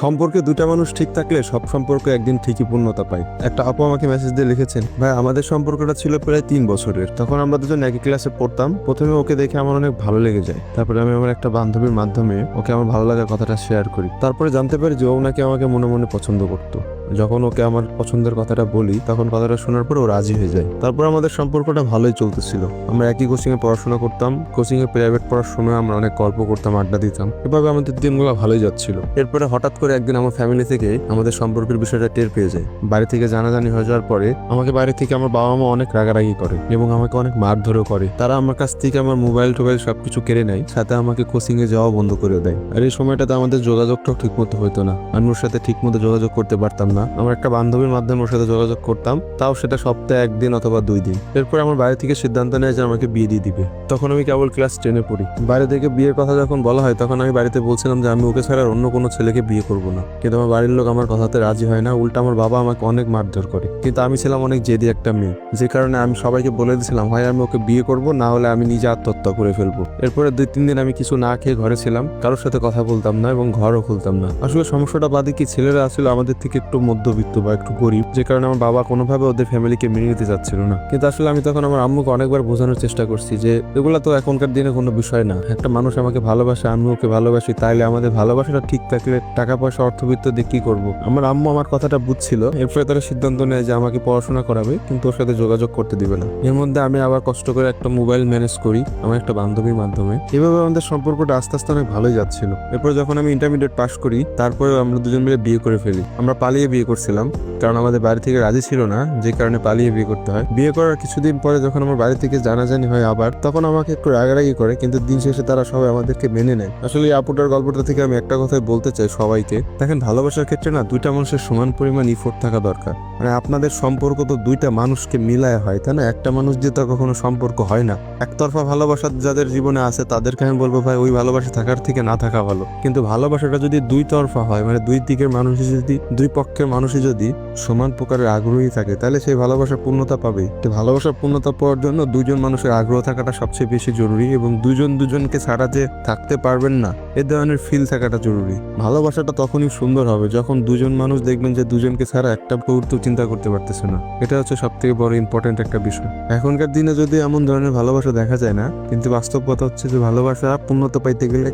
সম্পর্কে দুটা মানুষ ঠিক থাকলে সব সম্পর্ক একদিন ঠিকই পূর্ণতা পায়। একটা আপু আমাকে মেসেজ দিয়ে লিখেছেন, ভাই, আমাদের সম্পর্কটা ছিল প্রায় তিন বছরের। তখন আমরা দুজন একই ক্লাসে পড়তাম। প্রথমে ওকে দেখে আমার অনেক ভালো লেগে যায়। তারপরে আমি আমার একটা বান্ধবীর মাধ্যমে ওকে আমার ভালো লাগার কথাটা শেয়ার করি। তারপরে জানতে পারি যে ও নাকি আমাকে মনে মনে পছন্দ করতো। যখন ওকে আমার পছন্দের কথাটা বলি, তখন কথাটা শোনার পর ও রাজি হয়ে যায়। তারপর আমাদের সম্পর্কটা ভালোই চলতেছিল। আমরা একই কোচিং এ পড়াশোনা করতাম। কোচিং এ প্রাইভেট পড়ার সময় আমরা অনেক গল্প করতাম, আড্ডা দিতাম। এভাবে আমাদের দিনগুলো ভালোই যাচ্ছিল। এরপরে হঠাৎ করে একদিন আমার ফ্যামিলি থেকে আমাদের সম্পর্কের বিষয়টা টের পেয়ে যায়। বাড়ি থেকে জানাজানি হয়ে যাওয়ার পরে আমাকে বাড়ি থেকে আমার বাবা মা অনেক রাগারাগি করে এবং আমাকে অনেক মারধরও করে। তারা আমার কাছ থেকে আমার মোবাইল টোবাইল সবকিছু কেড়ে নেয়, সাথে আমাকে কোচিং এ যাওয়া বন্ধ করে দেয়। আর এই সময়টাতে আমাদের যোগাযোগটাও ঠিক মতো হতো না। আমি ওর সাথে ঠিক মতো যোগাযোগ করতে পারতাম না। আমার একটা বান্ধবীর মাধ্যমে ওর সাথে যোগাযোগ করতাম। তাও সেটা সপ্তাহে একদিন অথবা দুই দিন। এরপর আমার বাড়ি থেকে সিদ্ধান্ত নেয় যে আমাকে বিয়ে দিয়ে দিবে। তখন আমি কেবল ক্লাস টেনে পড়ি। বাইরে থেকে বিয়ের কথা যখন বলা হয়, তখন আমি বাড়িতে বলছিলাম যে আমি ওকে ছাড়া অন্য কোনো ছেলেকে বিয়ে করব না। কিন্তু আমার বাড়ির লোক আমার কথাতে রাজি হয় না। উল্টা আমার বাবা আমাকে অনেক মারধর করে। কিন্তু আমি ছিলাম অনেক জেদি একটা মেয়ে। যে কারণে আমি সবাইকে বলে দিয়েছিলাম হয় আমি ওকে বিয়ে করব, না হলে আমি নিজে আত্মহত্যা করে ফেলব। এরপরে দুই তিন দিন আমি কিছু না খেয়ে ঘরে ছিলাম, কারোর সাথে কথা বলতাম না এবং ঘরও খুলতাম না। আসলে সমস্যাটা বাদে কি, ছেলেরা আসলে আমাদের থেকে একটু মধ্যবিত্ত বা একটু গরিব, যে কারণে আমার বাবা কোনোভাবে ওদের ফ্যামিলিকে মেনে নিতে চাচ্ছিল না। কিন্তু আসলে আমি তখন আমার আম্মুকে অনেকবার বোঝানোর চেষ্টা করছি যে, এগুলো তো এখনকার দিনে কোনো বিষয় না। একটা মানুষ আমাকে ভালোবাসে, আমি ওকে ভালোবাসি, তাইলে আমাদের ভালোবাসাটা ঠিক থাকলে টাকা পয়সা, অর্থবিত্ত দিয়ে কি করব? আমার আম্মু আমার কথাটা বুঝছিল, এরপরে তারা সিদ্ধান্ত নেয় যে আমাকে পড়াশোনা করাবে, কিন্তু ওর সাথে যোগাযোগ করতে দিবে না। এর মধ্যে আমি আবার কষ্ট করে একটা মোবাইল ম্যানেজ করি। আমার একটা বান্ধবীর মাধ্যমে। এভাবে আমাদের সম্পর্কটা আস্তে আস্তে অনেক ভালোই যাচ্ছিল। এরপর যখন আমি ইন্টারমিডিয়েট পাশ করি তারপরে আমরা দুজন মিলে বিয়ে করে ফেলি। আমরা পালিয়ে বিয়ে করছিলাম, কারণ আমাদের বাড়ি থেকে রাজি ছিল না, যে কারণে পালিয়ে বিয়ে করতে হয়। বিয়ে করার কিছুদিন পরে যখন আমার বাড়ি থেকে জানাজানি হয় আবার, তখন আমাকে একটু রাগারাগি করে, কিন্তু দিন শেষে তারা সবাই আমাদেরকে মেনে নেয়। আসলে এই আপুটার গল্পটা থেকে আমি একটা কথাই বলতে চাই সবাইকে। দেখেন, ভালোবাসার ক্ষেত্রে না, দুইটা মানুষের সমান পরিমাণ ইফোর্ট থাকা দরকার। মানে আপনাদের সম্পর্ক তো দুইটা মানুষকে মিলায় হয়, তাই না? একটা মানুষ দিয়ে তো কখনো সম্পর্ক হয় না। একতরফা ভালোবাসা যাদের জীবনে আছে, তাদেরকে আমি বলব ভাই, ওই ভালোবাসা থাকার থেকে না থাকা ভালো। কিন্তু ভালোবাসাটা যদি দুই তরফা হয় মানে দুই দিকের মানুষই যদি, দুই পক্ষের মানুষই যদি সমান প্রকারের আগ্রহী থাকে, তাহলে সেই ভালোবাসা পূর্ণতা পাবে তো ভালোবাসা পূর্ণতা পাওয়ার জন্য দুজন মানুষের আগ্রহ থাকাটা সবচেয়ে বেশি জরুরি এবং দুজন দুজনকে ছাড়া যে থাকতে পারবেন না, এ ধরনের ফিল থাকাটা জরুরি। ভালোবাসাটা তখনই সুন্দর হবে যখন দুজন মানুষ দেখবেন যে দুজনকে ছাড়া একটা মুহূর্ত চিন্তা করতে পারতেছে না। এটা হচ্ছে সব থেকে বড় ইম্পর্টেন্ট একটা বিষয়। এখনকার দিনে যদি এমন ধরনের ভালোবাসা দেখা যায় না, কিন্তু বাস্তব কথা হচ্ছে যে ভালোবাসা পূর্ণতা পাইতে গেলে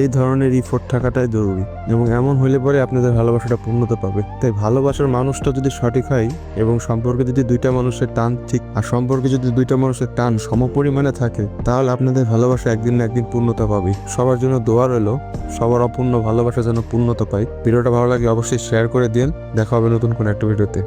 এই ধরনের ইফোর্ট থাকাটাই জরুরি এবং এমন হইলে পরে আপনাদের ভালোবাসাটা পূর্ণতা পাবে। তাই ভালোবাসার মানুষটা যদি সঠিক হয় এবং সম্পর্কে যদি দুইটা মানুষের টান ঠিক, আর সম্পর্কে যদি দুইটা মানুষের টান সমপরিমাণে থাকে, তাহলে আপনাদের ভালোবাসা একদিন না একদিন পূর্ণতা পাবে সবার জন্য দোয়া রইল, সবার অপূর্ণ ভালোবাসা যেন পূর্ণতা পায়। ভিডিওটা ভালো লাগে অবশ্যই শেয়ার করে দিন। দেখা হবে নতুন কোনো একটা ভিডিওতে